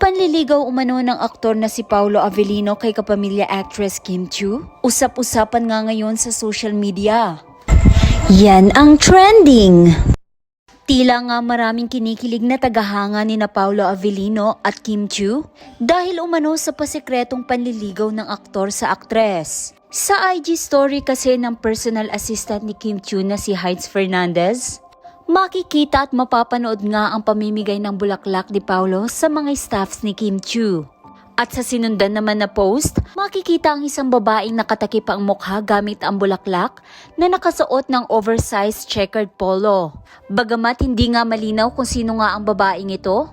Panliligaw umano ng aktor na si Paulo Avellino kay kapamilya actress Kim Chu? Usap-usapan nga ngayon sa social media. Yan ang trending! Tila nga maraming kinikilig na tagahanga ni na Paulo Avellino at Kim Chu dahil umano sa pasikretong panliligaw ng aktor sa aktres. Sa IG story kasi ng personal assistant ni Kim Chu na si Heights Fernandez, makikita at mapapanood nga ang pamimigay ng bulaklak ni Paulo sa mga staffs ni Kim Chu. At sa sinundan naman na post, makikita ang isang babaeng nakatakip ang mukha gamit ang bulaklak na nakasuot ng oversized checkered polo. Bagamat hindi nga malinaw kung sino nga ang babaeng ito,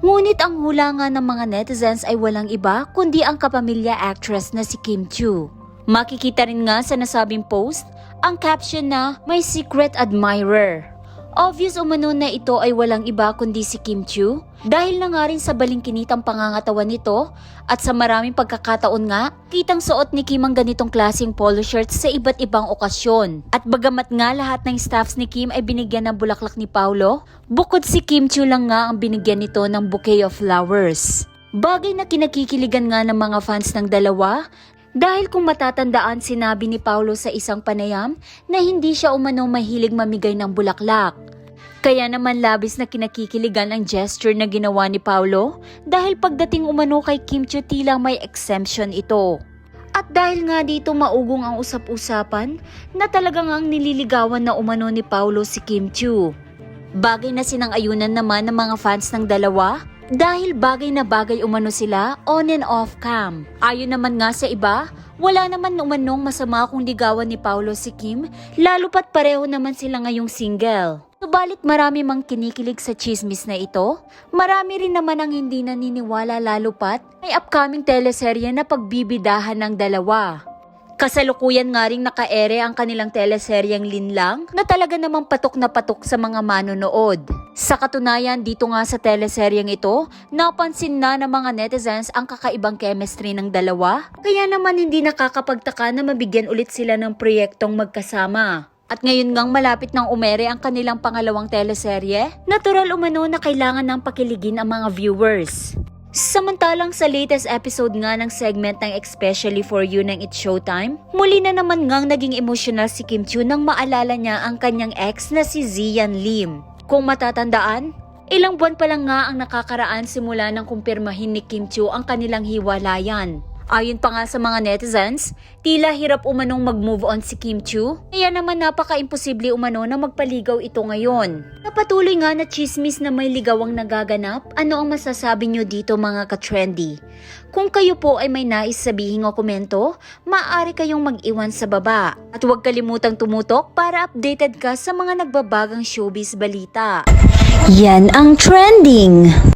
ngunit ang hula nga ng mga netizens ay walang iba kundi ang kapamilya actress na si Kim Chu. Makikita rin nga sa nasabing post ang caption na may secret admirer. Obvious umano na ito ay walang iba kundi si Kim Chu dahil na nga rin sa balingkinitang pangangatawan nito at sa maraming pagkakataon nga, kitang suot ni Kim ang ganitong klaseng polo shirts sa iba't ibang okasyon. At bagamat nga lahat ng staffs ni Kim ay binigyan ng bulaklak ni Paulo, bukod si Kim Chu lang nga ang binigyan nito ng bouquet of flowers. Bagay na kinakikiligan nga ng mga fans ng dalawa dahil kung matatandaan sinabi ni Paulo sa isang panayam na hindi siya umano mahilig mamigay ng bulaklak. Kaya naman labis na kinakikiligan ang gesture na ginawa ni Paulo dahil pagdating umano kay Kim Chiu tila may exemption ito. At dahil nga dito maugong ang usap-usapan na talagang ang nililigawan na umano ni Paulo si Kim Chiu. Bagay na sinang-ayunan naman ng mga fans ng dalawa dahil bagay na bagay umano sila on and off cam. Ayon naman nga sa iba, wala naman umanong masama kung ligawan ni Paulo si Kim, lalo pat pareho naman sila ngayong single. Subalit marami mang kinikilig sa chismis na ito, marami rin naman ang hindi naniniwala lalo pat may upcoming teleserye na pagbibidahan ng dalawa. Kasalukuyan nga ring naka-ere ang kanilang teleseryeng Linlang na talaga namang patok na patok sa mga manonood. Sa katunayan, dito nga sa teleseryeng ito, napansin na ng mga netizens ang kakaibang chemistry ng dalawa. Kaya naman hindi nakakapagtaka na mabigyan ulit sila ng proyektong magkasama. At ngayon ngang malapit ng umere ang kanilang pangalawang teleserye, natural umano na kailangan ng pakiligin ang mga viewers. Samantalang sa latest episode nga ng segment ng Especially For You ng It's Showtime, muli na naman ngang naging emotional si Kim Chu nang maalala niya ang kanyang ex na si Zian Lim. Kung matatandaan, ilang buwan pa lang nga ang nakakaraan simula nang kumpirmahin ni Kim Chu ang kanilang hiwalayan. Ayon pa nga sa mga netizens, tila hirap umanong mag-move on si Kim Chu, kaya naman napaka-imposible umano na magpaligaw ito ngayon. Napatuloy nga na chismis na may ligawang nagaganap, ano ang masasabi nyo dito mga ka-trendy? Kung kayo po ay may nais sabihin o komento, maaari kayong mag-iwan sa baba. At huwag kalimutang tumutok para updated ka sa mga nagbabagang showbiz balita. Yan ang trending!